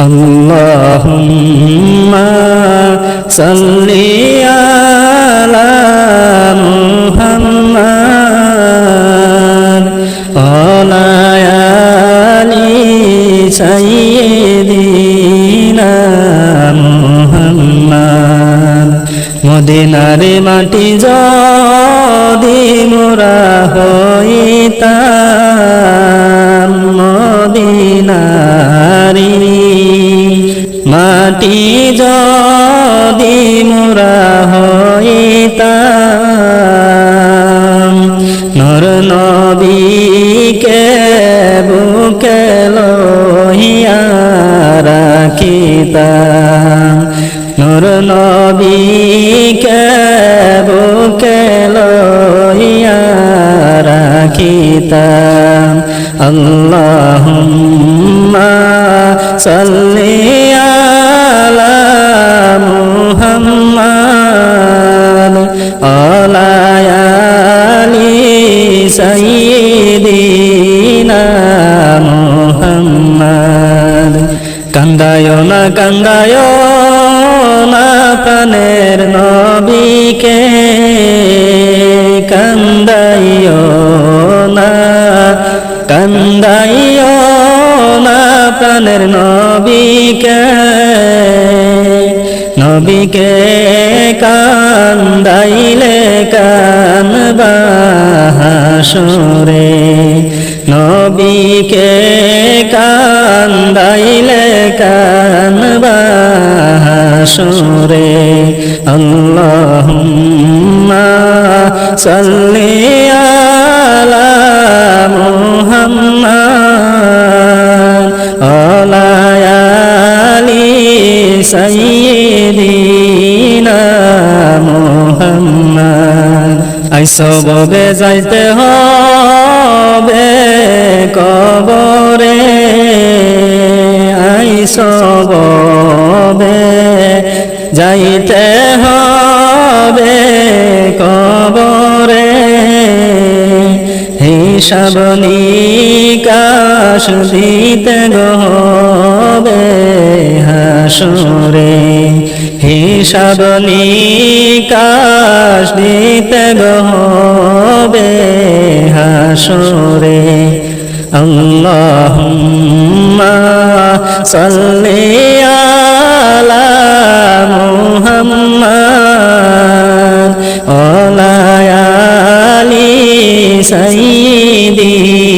اللهم صل على محمد وعلى آل سيدنا محمد মদিনার মাটি যদি মোরা হইতাম মদিনারি মাটি যদি মোরা হইতাম। নর নবীকে বুকে লহিয়া রাখিতাম। নর নবীকে বুকে লইয়া রাখিতাম। আল্লাহুম্মা সাল্লি সাইয়্যিদিনা মুহাম্মাদ। কান্দায় না কান্দায় না, প্রাণের নবীকে। কান্দাইও না কান্দাইও না, প্রাণের নবীকে। নবীকে কান্দাইলে কানবা। হাসরে নবীকে কান্দাইলে কানবা হাসরে। আল্লাহুম্মা সাল্লি আলা মুহাম্মাদ। আলা আলি সাইয়্যিদিনা মুহাম্মাদ। আইসো ববে যাইতে হবে কবরে। আইসো ববে যাইতে হবে কবরে। হিসাব নিকাশ দিতে গবে হাসরে। হিসাব নিকাশ দিতে হবে হাসরে আল্লাহুম্মা সাল্লি আলা মুহাম্মাদ। ওয়া আলা আলি সাইয়্যিদি।